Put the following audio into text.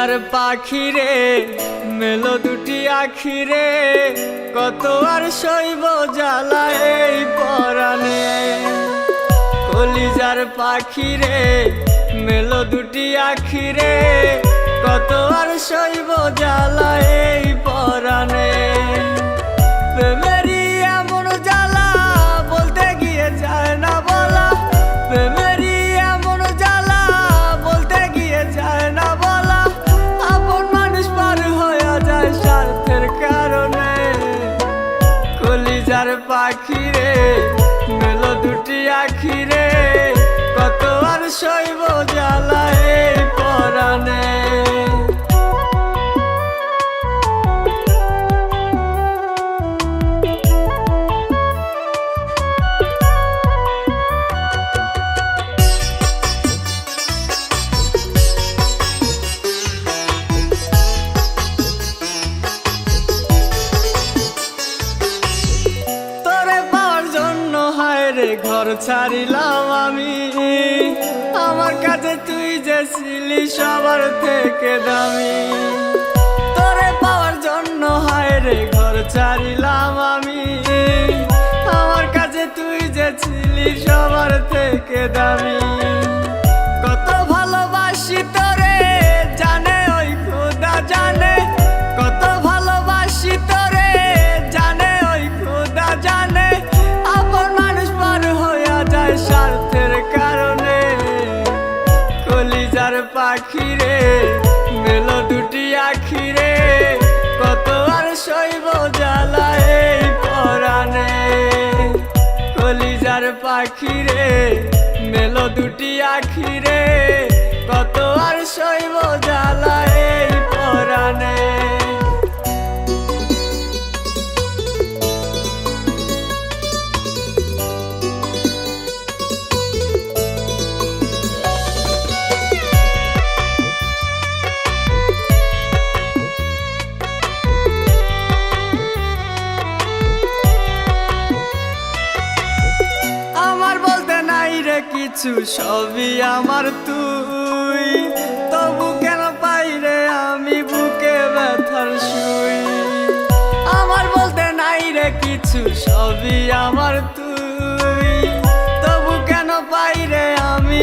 কলিজার পাখিরে, মেলো দুটি আখিরে, কত আর শৈব জ্বালা এই পরাণে কলিজার পাখিরে, মেলো দুটি আখিরে, কত আর শৈব জ্বালা এই কলিজার পাখিরে মেলো দুটি আখিরে। কত রে ঘর ছাড়িলাম আমি। আমার কাছে তুই যে ছিলি সবার থেকে দামি। তোরে পাওয়ার জন্য হায় রে ঘর ছাড়িলাম আমি। আমার কাছে তুই যে ছিলি সবার থেকে দামি। পাখিরে মেলো দুটি আখিরে, কত আর শৈব জ্বালা এই পরাণে। কলিজার পাখিরে, মেলো দুটি আখিরে, কত আর শৈব জ্বালা কিছু সবই আমার তুই। তবু কেন পাইরে আমি বুকে ব্যথার শুই আমার বলতে নাই রে কিছু সবই আমার তুই। তবু কেন পাইরে আমি